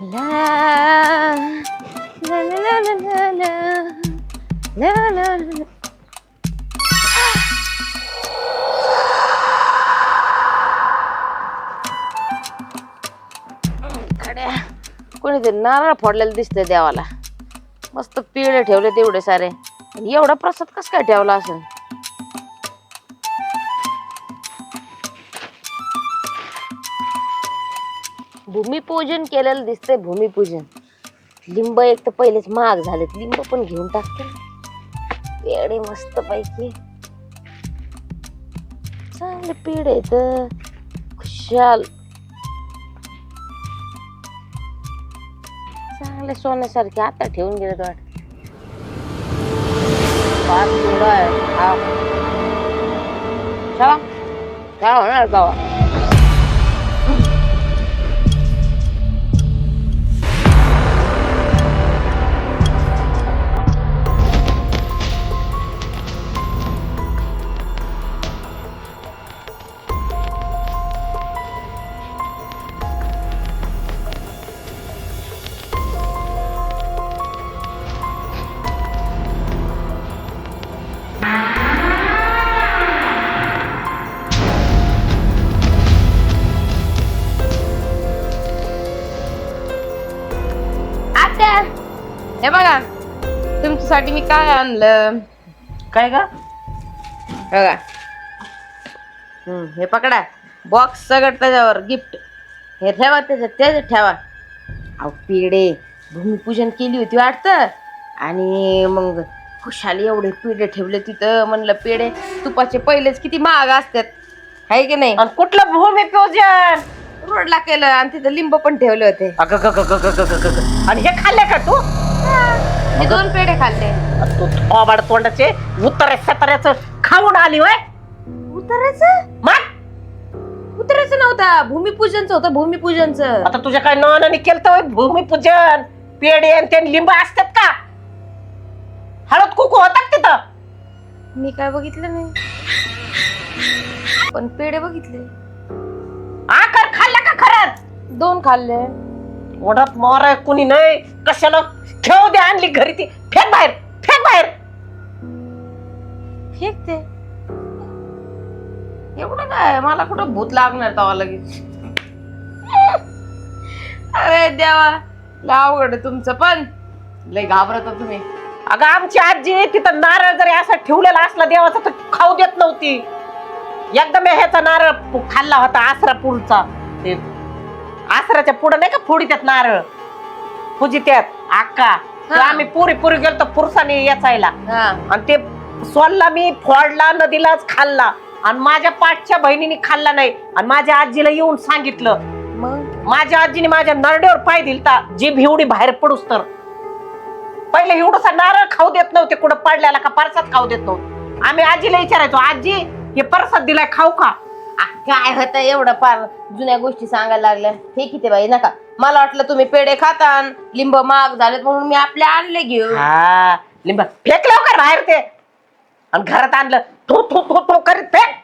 खड्या ते नारळ फोडलेलं दिसतंय देवाला. मस्त पिळे ठेवले तेवढे सारे. एवढा प्रसाद कस काय ठेवला असेल? भूमिपूजन केलेलं दिसतंय भूमिपूजन. लिंब एक तर पहिलेच महाग झालेत. लिंब पण घेऊन टाकते. पेढे मस्त पैकी चांगले पेढे आहेत. खुशाल. चांगले सोन्यासारखे आता ठेवून गेलेत वाट फार पिवळं आहे. हा. काय होणार गावा तुमच्यासाठी मी काय आणलं? काय का बघा. हम्म, हे पकडा. बॉक्स सगळं त्याच्यावर गिफ्ट हे ठेवा त्याच्यात त्याच्यात ठेवा. अहो पेढे. भूमिपूजन केली होती वाटतं. आणि मग खुशाली एवढे पेढे ठेवले तिथं. म्हणलं पेढे तुपाचे पहिलेच किती महाग असतात. आहे की नाही? आणि कुठलं भूमिपूजन? रोडला केलं आणि तिथं लिंब पण ठेवले होते. अगं, ग, ग, ग, ग, ग, ग, ग. आणि हे खाल्ले का तू? मी दोन पेढे खाल्ले. तू थोबाड तोंडाचे उत्तर सतऱ्याच खाऊन आली वय. उतरायचं? मग? उतरायचं नव्हतं. भूमिपूजनचं होतं भूमिपूजनचं. आता तुझ्या काय नवनाने केलं तर भूमिपूजन पेढे आणि ते लिंब असतात का? हळद कुकू होतात तिथं. मी काय बघितलं नाही. पण पेढे बघितले. आकर खाल्लं का खरंच दोन खाल्ले. ओढत मोर कुणी नाही. कशाला? ठेव दे आणली घरी ती. फेक बाहेर. फेक बाहेर. फेकते एवढं काय? मला कुठं भूत लागणार तवा लगेच? अरे देवा. आहे तुमचं पण. लय घाबरत तुम्ही. अगं आमची आजी तिथं नारळ जरी असा ठेवलेला असला देवाचा तर खाऊ देत नव्हती. एकदा मी ह्याचा नारळ खाल्ला होता आसरापूरचा ते आसराच्या पुढे नाही का फोडी त्यात नारळ? पूजी त्यात आक्का ते. आम्ही पुरी पुरी गेलो तर पुरुषाने याचायला आणि ते सोलला मी फोडला नदीलाच खाल्ला. आणि माझ्या पाठच्या बहिणीने खाल्ला नाही. आणि माझ्या आजीला येऊन सांगितलं. माझ्या आजीने माझ्या नरड्यावर पाय दिलता जीभ एवढी बाहेर पडूस तर. पहिले एवढसा नारळ खाऊ देत नव्हते कुठं पडल्याला का परसात खाऊ देत नव्हते. आम्ही आजीला विचारायचो आजी हे परसाद दिलाय खाऊ का? आ, काय होत एवढं पार जुन्या गोष्टी सांगायला लागल्या. हे किती बाई नका. मला वाटलं तुम्ही पेढे खाता लिंब महाग झालेत म्हणून मी आपले आणले घेऊ हा लिंब. फेक लवकर बाहेर ते. आणि घरात आणलं. थू थू थू थू करीत फेक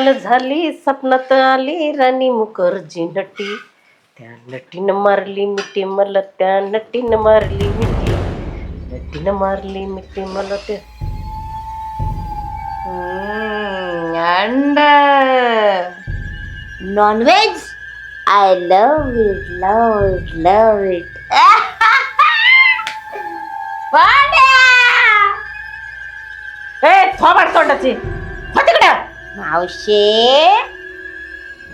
कमल झाली सपनात आली राणी मुखर्जी नटी. त्या नटीनं मारली मिठी मला त्या नटीनं मारली मिठी. नटीनं मारली मिठी मला त्या अंड. Nonveg I love it love it love it ए थोबाड तोंडाची. मावशे.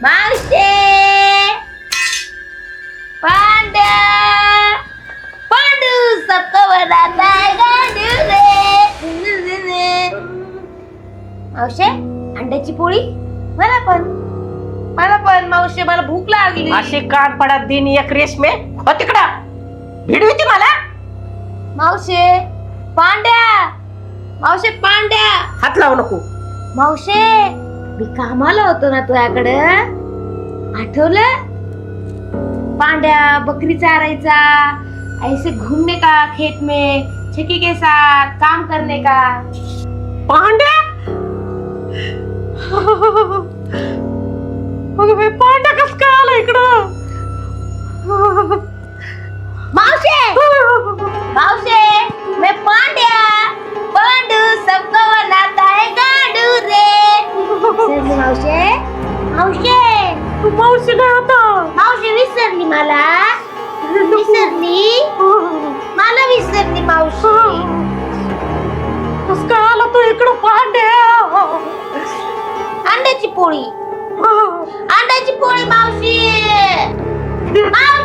मावशे. पांड्या. पांडू मावशे अंड्याची पोळी? मला पण. मला पण मावशे मला भूक लागली. अशी कान पडा दिन एक रेशमे. हो तिकडं. भिडू ती मला. मावशे पांड्या. मावशे पांड्या. हात लावू नको. मावशे मी कामाला होतो ना तुझ्याकडं. आठवलं? पांड्या बकरी चारायचा ऐसे घूमने का खेत में छकी के साथ काम करने का? पांड्या? पांड्या कस काय आला इकडं? मावशे! मावशे! विसरली मावशे मावशे मावशी नाही आता. मावशी विसरली मला. विसरली? मला विसरली मावशी. कस काय आला तू इकडं पांड्या अंड्याची पोळी. अंड्याची पोळी मावशी. मावशी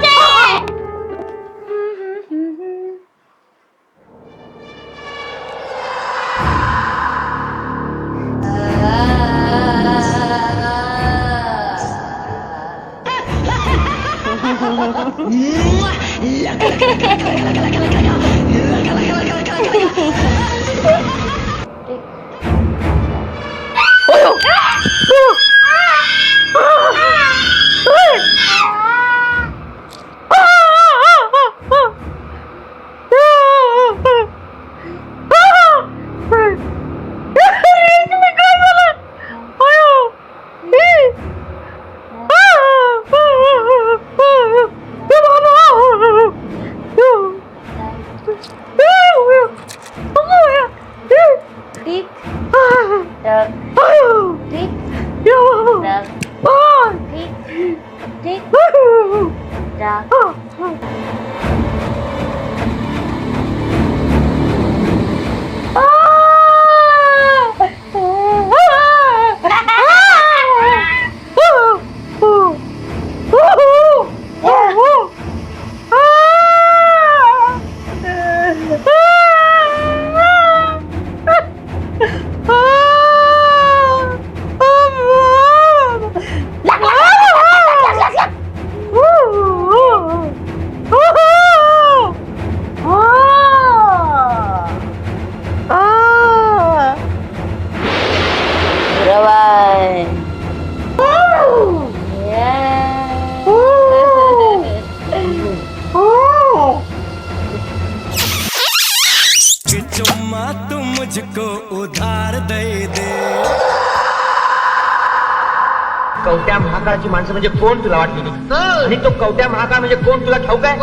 कवट्या महाकाळची माणसं म्हणजे कोण तुला वाटते आणि तो कवट्या महाकाळ म्हणजे कोण तुला ठाऊक आहे?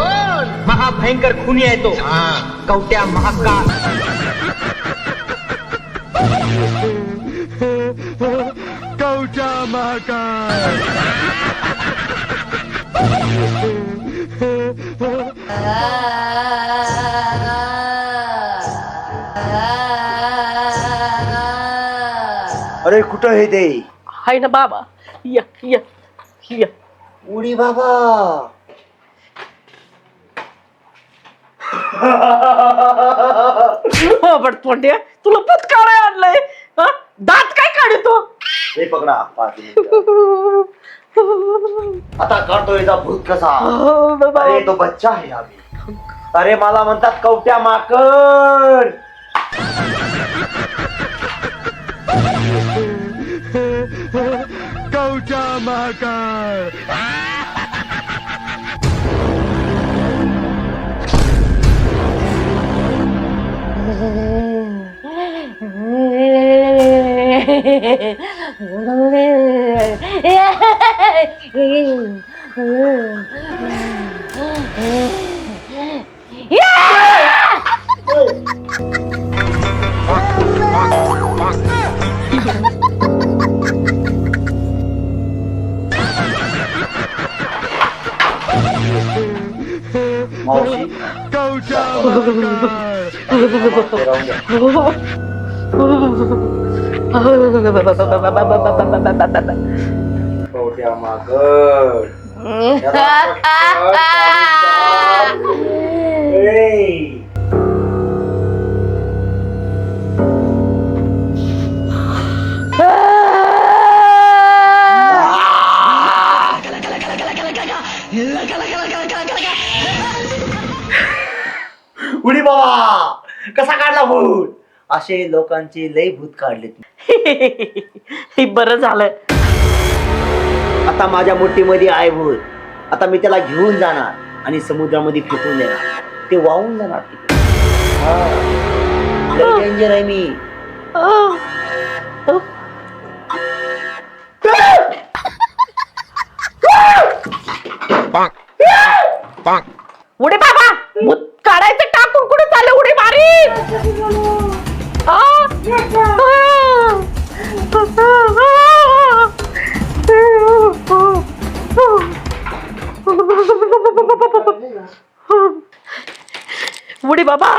महाभयंकर खुनी आहे तो. कवट्या महाकाळ. कवचा महाकाळ. अरे कुठं हे ते? हाय ना बाबा. या या उडी बाबा बट तोंड्या तुला भूत काढाय आणलंय हा? दात काय काढतो? हे पकडा पाच मिनिटं. आता करतो याचा भूत कसा? अरे तो बच्चा आहे आम्ही. अरे मला म्हणतात कवट्या माकड. Chamaca! Ah! महाकाळ मावशी कवठा ते राहून द्या. कवट्या माकड उडी बाबा! कसा काढला भूत? असे लोकांचे लई भूत काढले तू हे बरं झालं. आता माझ्या मुठीमध्ये आहे भूत. आता मी त्याला घेऊन जाणार आणि समुद्रामध्ये फेकून देणार. ते वाहून जाणार तिकडे. हा. डेंजर आहे मी. उडी बाबा! भूत काढायचं टाकून कुठे चालले उडी मारी उडी बाबा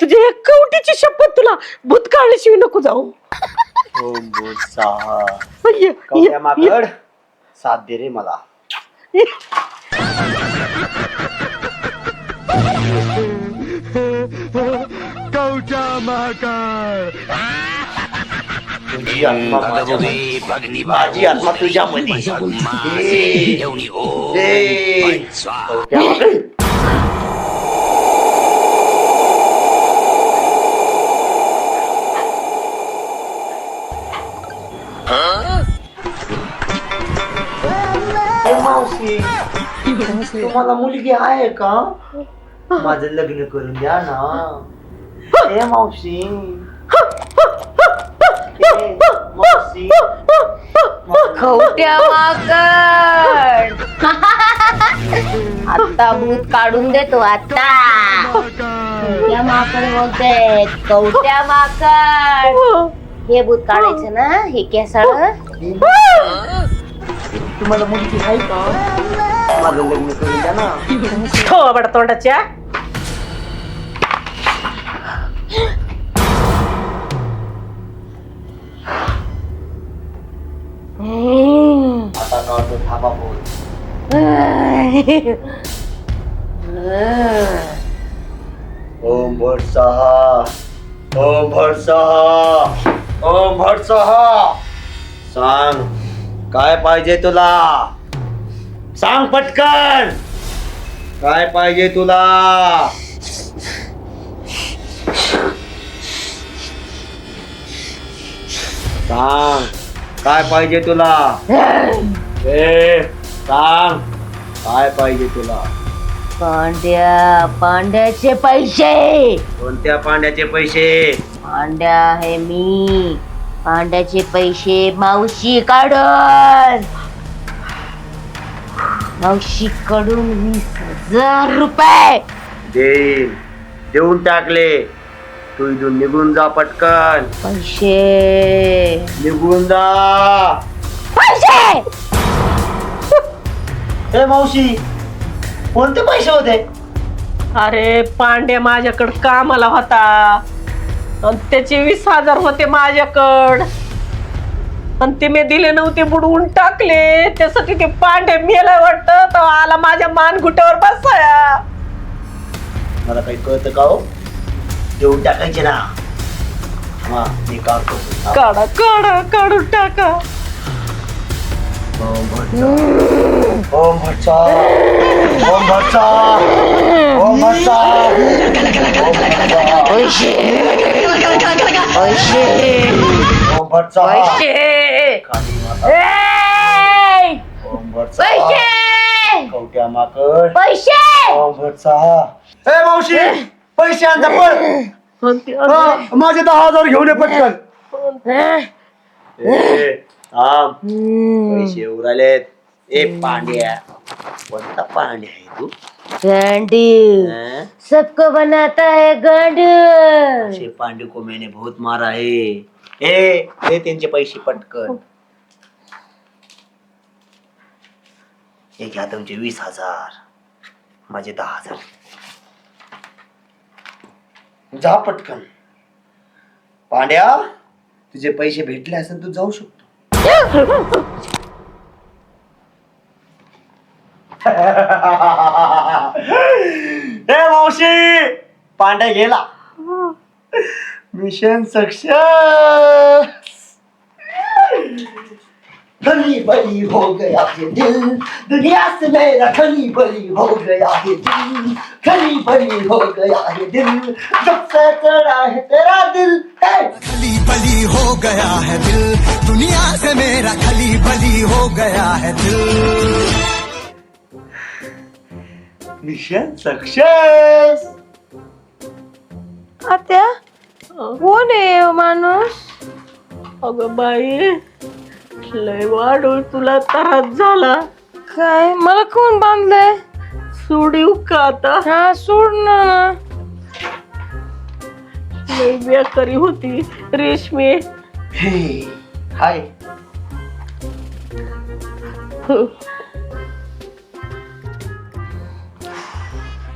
तुझी एक कवटीची शपथ तुला भूत काढल्याशिवाय नको जाऊ. ओम भूत साहा. ये, ये, कवट्या माकड साथ दे रे मला. ये. तुझी आत्मा माझ्यामध्ये माझी आत्मा तुझ्यामध्ये ए, ए, कवट्या माकड. ए, मावशी तुम्हाला मुलगी आहे का माझं लग्न करून द्या ना. ए मावशी. ए, मावशी. खवट्या माकड. आता भूत काढून देतो आता. कवट्या माकड बोलते. कवट्या माकड. हे. भूत काढायचं ना हे केसाळ. तुम्हाला मुलगी आहे का? माझं लग्न करून द्या ना. थोबड तोंडाच्या. आता काढतो थांबा बोल। ओम भट सहा ओम भट सहा ओम भट सहा सांग काय पाहिजे तुला? सांग पटकन। काय पाहिजे तुला? सांग काय पाहिजे तुला? ए सांग. काय पाहिजे तुला? पांड्या पांड्याचे पैसे. कोणत्या पांड्याचे पैसे? पांड्या आहे मी. पांड्याचे पैसे मावशी काढून मावशी कडून वीस हजार रुपये. देईल. देऊन टाकले. तू इथून निघून जा पटकन. पैसे. निघून जा. पैसे! ए मावशी कोणते पैसे होते? अरे पांड्या माझ्याकडं कामाला होता. आणि त्याचे वीस हजार होते माझ्याकड. आणि ते मी दिले नव्हते बुडवून टाकले. त्यासाठी ते पांडे मेला वाटत. तो आला माझ्या मानगुट्यावर बसाया. मला काही कळतं का हो? देऊन टाकायचे ना. हा मी काढतो. काढा काढा काढून टाका. ओम भटचा ओम भटचा ओम भटचा ओम भटचा पैसे पैसे ओम भटचा पैसे! ओम भटचा पैसे कवट्या माकड पैसे ओम भटचा ए मावशी पैसे आणजा पळ आणि ते- हा, माझे दहा हजार घेऊन ये पटकन थांब. हम्म. पैसे उरालेत. ए पांड्या. कोणता पांड्या आहे तू? गांडू हं? सबको बनाता है गांडू. असे पांडे को मैंने बहुत मारा है. ए दे त्यांचे पैसे पटकन. हे घ्या तुमचे वीस हजार. माझे दहा हजार. जा पटकन. पांड्या तुझे पैसे भेटले असेल तू जाऊ शकतो. ए मावशी पांड्या गेला मिशन सक्सेस खली बली हो गया ये दिल। दुनिया से मेरा खली बली हो गया ये दिल। खली बली हो गया ये दिल। जब से चढ़ा है तेरा दिल है। खली बली हो गया है दिल। दुनिया से मेरा खली बली हो गया है दिल। मिशन सक्सेस आत्या कोण आहे हो माणूस अगं बाई लय वाढून तुला त्रास झाला? काय मला कोण बांधलंय? सोडीव का आता. हा सोड ना. लय बेकारी होती रेशमी. हे हाय.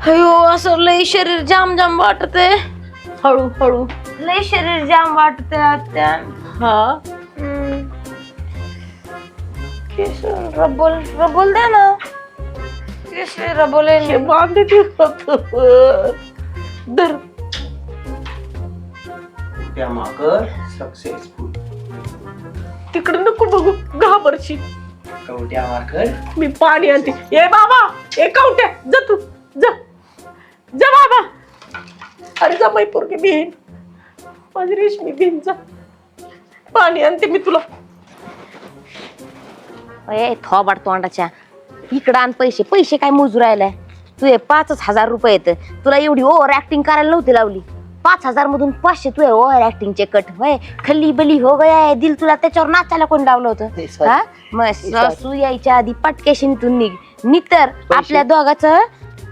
अयो असं लय शरीर जाम जाम वाटत आहे हळू हळू. लय शरीर जाम वाटत आत्या. हा. केस रबोल रबोल द्या ना. केस रबोल आहे हे ना. बांधे धर. त्या माकर सक्सेसफुल तिकडे नको बघू घाबरशी. कवट्या माकर मी पाणी आणते. ए बाबा ए कावट्या जा तू जा. जा बाबा. अरे जा बाई पोरगी बिहीन माझी रेशमी बिहीन जा. पाणी आणते मी तुला. ए थोबाड तोंडाच्या. इकडं आण पैसे. पैसे काय मोजू राहिलाय? तू हे पाचच हजार रुपये येत तुला एवढी ओव्हर ऍक्टिंग करायला नव्हती लावली. पाच हजार मधून पाचशे तू ओव्हर ऍक्टिंगचे कट होय? खल्ली बली हो गया दिल तुला त्याच्यावर नाचायला कोण लावलं होतं? हे मग सासू यायच्या आधी पटकेशी तू निघ. निघतर आपल्या दोघाच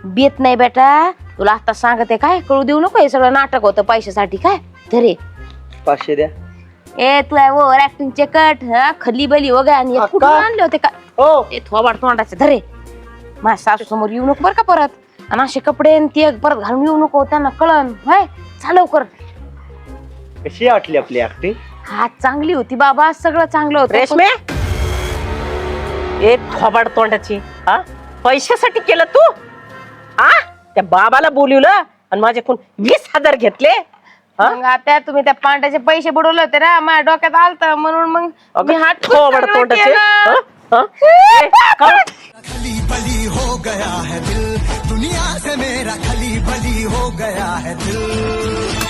बेत नाही बेटा. तुला आता सांगते काय? कळू देऊ नको हे सगळं नाटक होतं पैशासाठी. काय? तरी पाचशे द्या. ए तू ओव्हर ऍक्टिंगचे कट हा खल्ली बली हो गया आणि हे अक्का. कुठून आणले होते का? हो. ते थोबाड तोंडाचे धरे. माझ्या सासू समोर येऊ नको बरं का परत. आणि असे कपडे आणि ते परत घालून येऊ नको त्यांना कळन होय? चालव कर कशी वाटली आपली ऍक्टिंग हा चांगली होती बाबा सगळं चांगलं होतं. रेशमे? ए थोबाड तोंडाची हा? पैशासाठी केलं तू? आ? त्या बाबाला बोलवलं आणि माझ्याकडून वीस हजार घेतले? मग आता तुम्ही त्या पांड्याचे पैसे बुडवले होते ना माझ्या डोक्यात आलत म्हणून मग मी हात थोबाड तोंडाचे. हा? हा? ए. खली बली हो गया है दिल दुनिया से मेरा खली बली हो गया है दिल